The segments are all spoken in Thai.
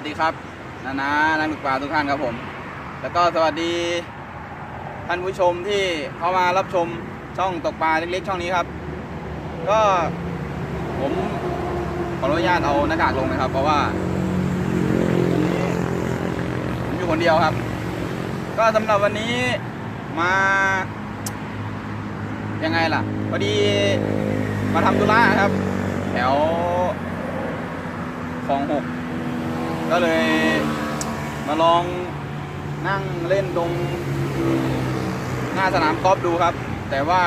วัสดีครับนานานักตกปลาทุกท่านครับผม แล้วก็สวัสดีท่านผู้ชมที่เข้ามารับชมช่องตกปลาเล็กๆ ช่องนี้ครับ ก็ผมขออนุญาตเอาหน้ากากลงนะครับ เพราะว่าผมอยู่คนเดียวครับ ก็สำหรับวันนี้มายังไงล่ะพอดีมาทำธุระครับ แถวคลองหก ก็เลยมาลองนั่งเล่นตรงหน้าสนามกอล์ฟดูครับ แต่ว่า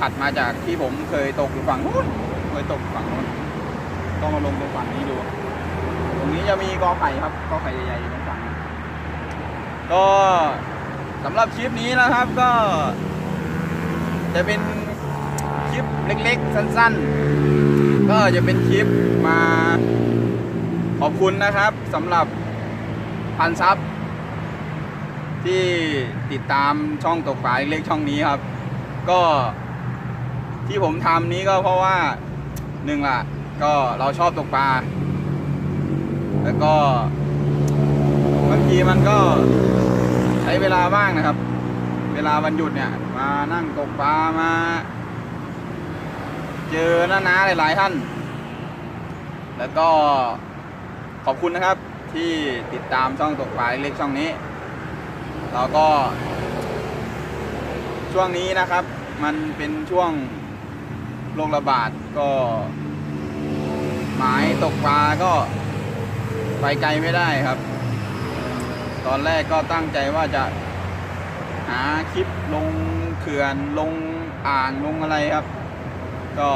ถัดๆมาจากที่ผมเคยตกอยู่ฝั่งนู้นเคยตกฝั่งนู้นต้องมาลงตรงฝั่งนี้ดู ตรงนี้จะมีกอไผ่ครับกอไผ่ใหญ่ๆตรงฝั่งนี้ก็สำหรับคลิปนี้นะครับก็ จะเป็นคลิปเล็กๆ สั้น ๆ ก็จะเป็นคลิปมาขอบคุณนะครับ สำหรับพันซับที่ติดตามช่องตกปลาเล็กช่องนี้ครับ ก็ที่ผมทำนี้ก็เพราะว่าหนึ่งล่ะ ก็เราชอบตกปลาแล้วก็บางทีมันก็ใช้เวลาบ้างนะครับ เวลาวันหยุดเนี่ย มานั่งตกปลามา เจอน้าๆหลายๆท่าน แล้วก็ ขอบคุณนะครับที่ติดตามช่องตกปลาเล็กช่องนี้ เราก็ ช่วงนี้นะครับ มันเป็นช่วงโรคระบาดก็ หมายตกปลาก็ไปไกลไม่ได้ครับ ตอนแรกก็ตั้งใจว่าจะหาคลิปลงเขื่อนลงอ่างลงอะไรครับ ก็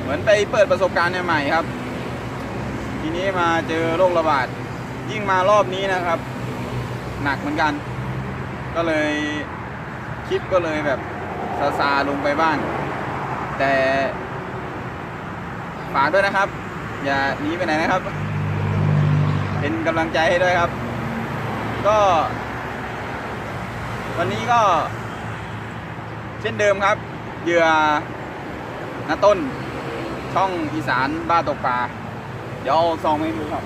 เหมือนไปเปิดประสบการณ์ใหม่ๆครับ ทีนี้มาเจอโรคระบาด ยิ่งมารอบนี้นะครับ หนักเหมือนกัน ก็เลยคลิปก็เลยแบบซาซาลงไปบ้าง แต่ฝากด้วยนะครับ อย่าหนีไปไหนนะครับ เป็นกำลังใจให้ด้วยครับ ก็ วันนี้ก็ เช่นเดิมครับเหยื่อนาต้น ช่องอีสานบ้าตกปลา ดี๋ยวเอาซองมาให้ดูครับ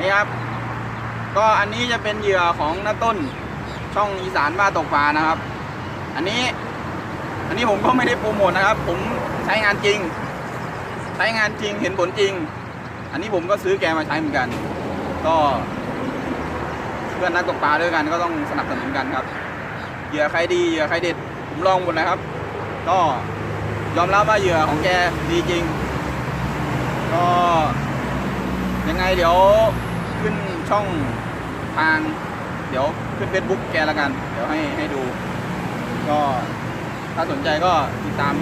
นี่ครับ ก็อันนี้จะเป็นเหยื่อของน้าต้นช่องอีสานบ้าตกปลานะครับ อันนี้ อันนี้ผมก็ไม่ได้โปรโมทนะครับ ผมใช้งานจริง ใช้งานจริงเห็นผลจริง อันนี้ผมก็ซื้อแกมาใช้เหมือนกัน ก็เพื่อนนักตกปลาด้วยกันก็ต้องสนับสนุนกันครับเหยื่อใครดีเหยื่อใครเด็ดผมลองหมดเลยครับ ก็ยอมรับว่าเหยื่อของแกดีจริง ก็ยังไงเดี๋ยวขึ้นช่องทาง เดี๋ยวขึ้นเฟซบุ๊กแกล้วกัน เดี๋ยวให้ให้ดู ก็ถ้าสนใจก็ติดตาม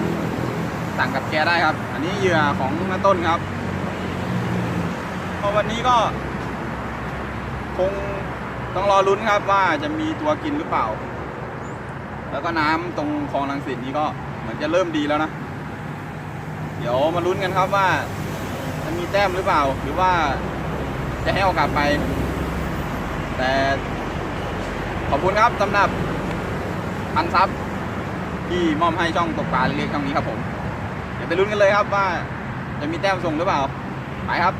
สั่งกับแกได้ครับ อันนี้เหยื่อของน้าต้นครับพอวันนี้ก็ คงต้องรอลุ้นครับว่าจะมีตัวกินหรือเปล่า แล้วก็น้ำตรงคลองลังสิตนี้ก็เหมือนจะเริ่มดีแล้วนะ เดี๋ยวมาลุ้นกันครับว่า จะมีแต้มหรือเปล่า หรือว่าจะให้เอากลับไป แต่ขอบคุณครับสำหรับพันซับที่มอบให้ช่องตกปลาเล็กๆช่องนี้ครับผม ดี๋ยวไปลุ้นกันเลยครับว่า จะมีแต้มส่งหรือเปล่า ไปครับ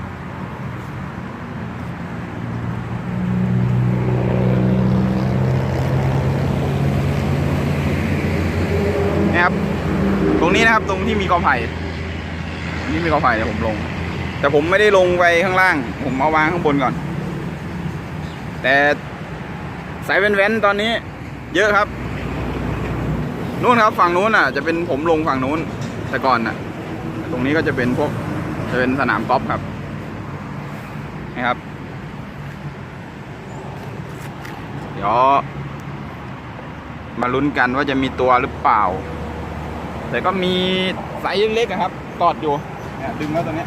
นี่ครับ ตรงนี้นะครับตรงที่มีกอไผ่นี่มีกอไผ่เดี๋ยวผมลง แต่ผมไม่ได้ลงไปข้างล่าง ผมเอาวางข้างบนก่อน แต่สายเว้นๆตอนนี้ เยอะครับ นู่นครับฝั่งนู้นอะ จะเป็นผมลงฝั่งนู้น แต่ก่อนนะตรงนี้ก็จะเป็นพวกจะเป็นสนามกอล์ฟครับนะครับ เดี๋ยว มาลุ้นกันว่าจะมีตัวหรือเปล่า แต่ก็มีไซส์เล็กๆอะครับตอดอยู่ดึงแล้วตรงนี้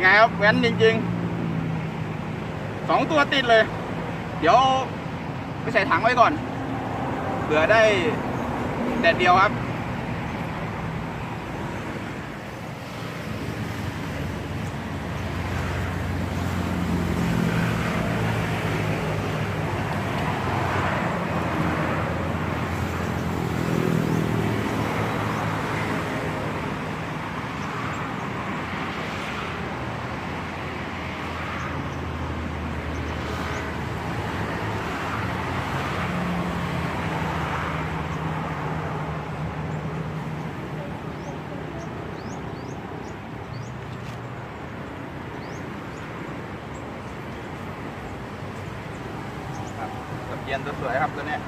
ไงครับแว้นจริงๆสองตัวติดเลย เดี๋ยวไปใส่ถังไว้ก่อนเผื่อได้แดดเดียวครับครับ เกียนสวยๆครับตัวเนี้ย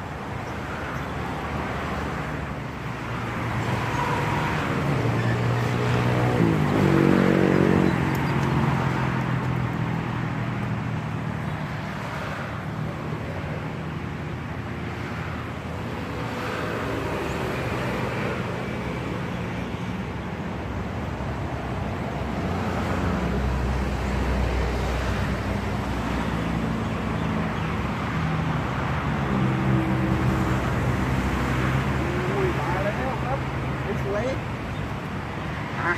อุ้ยมาแล้วครับสวยๆอะ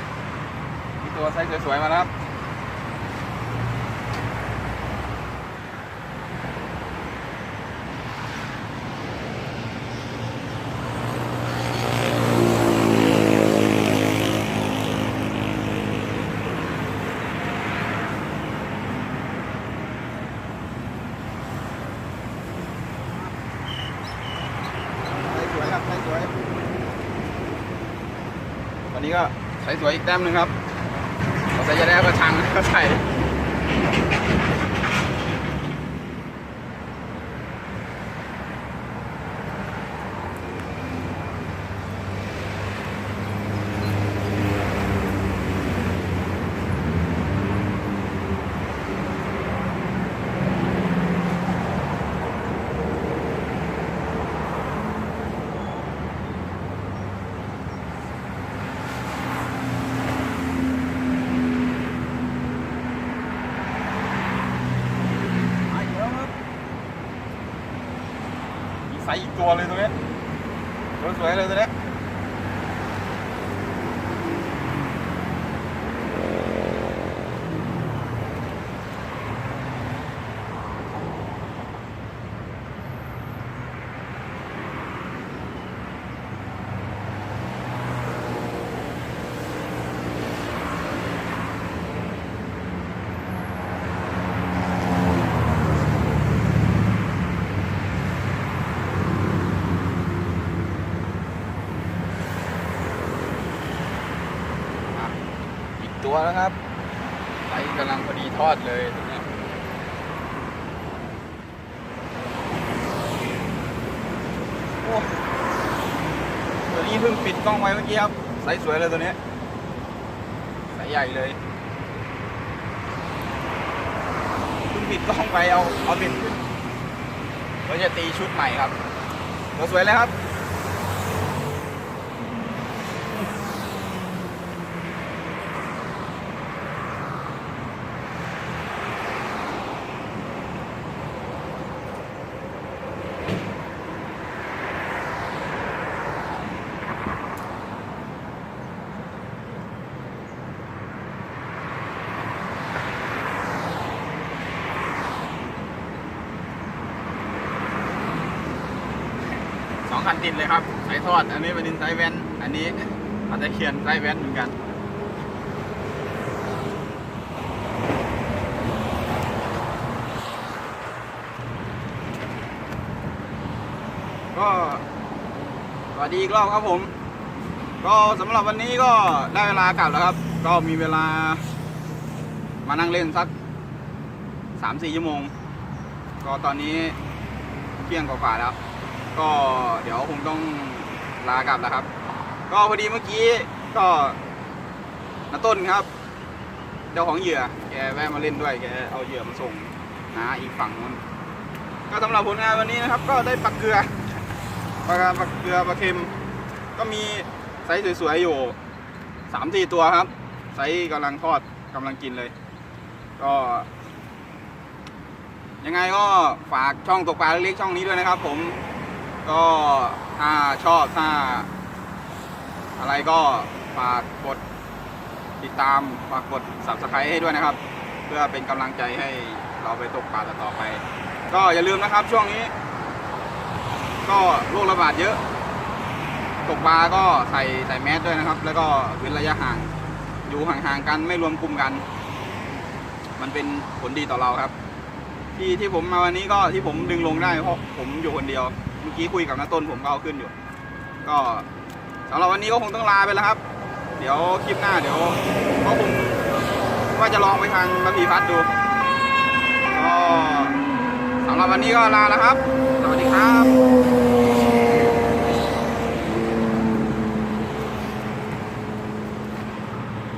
มีตัวไซ สวยๆมาครับใส่สวยครับใส่สวยวันนี้ก็ใส่สวยอีกแต้มหนึ่งครับ เราจะได้กระชังใส่ ใสอีกตัวเลยตรงนี้สวยเลยตัวนี้ ตัวแล้วครับไซส์กำลังพอดีทอดเลยตัวเนี้ยโอ้ตัวนี้เพิ่งปิดกล้องไว้เมื่อกี้ครับไส์สวยเลยตัวเนี้ยไส์ใหญ่เลยเพิ่งปิดกล้องไปเอาเอาบิดขึ้นเราจะตีชุดใหม่ครับตัวสวยเลยครับ คันติดเลยครับสายทอด อันนี้เป็นดินไซส์แวนอันนี้อาจจะเขียนไซส์แวนเหมือนกันก็สวัสดีอีกรอบครับผม ก็สำหรับวันนี้ก็ได้เวลากลับแล้วครับ ก็มีเวลา มานั่งเล่นสักสามสี่ชั่วโมง ก็ตอนนี้เที่ยงกว่าๆแล้ว ก็เดี๋ยวคงต้องลากลับแล้วครับ ก็พอดีเมื่อกี้ก็นาต้นครับ เจ้าของเหยื่อ แกแวะมาเล่นด้วย แกเอาเหยื่อมาส่งนะอีกฝั่งนู้นก็สำหรับผลงานวันนี้นะครับ ก็ได้ปักเกลือปลาปักเกลือปลาเค็ม ก็มีไซส์สวยๆอยู่สามสี่ตัวครับ ไซส์กำลังทอดกำลังกินเลย ก็ ยังไงก็ฝากช่องตกปลาเล็กๆช่องนี้ด้วยนะครับ ผม ก็ถ้าชอบถ้า อะไรก็ฝากกดติดตามฝากกด subscribe ให้ด้วยนะครับ เพื่อเป็นกำลังใจให้เราไปตกปลาต่อไป ก็อย่าลืมนะครับช่วงนี้ ก็โรคระบาดเยอะตกปลาก็ใส่ใส่แมสด้วยนะครับ แล้วก็เว้นระยะห่าง อยู่ห่างๆกันไม่รวมกลุ่มกัน มันเป็นผลดีต่อเราครับ ที่ที่ผมมาวันนี้ก็ที่ผมดึงลงได้เพราะผมอยู่คนเดียว มื่อกี้คุยกับน้าต้นผมก็เอาขึ้นอยู่ ก็สำหรับวันนี้ก็คงต้องลาไปแล้วครับ เดี๋ยวคลิปหน้าเดี๋ยวก็คงว่าจะลองไปทางระพีพัดดูก็สำหรับวันนี้ก็ลาแล้วครับ สวัสดีครับ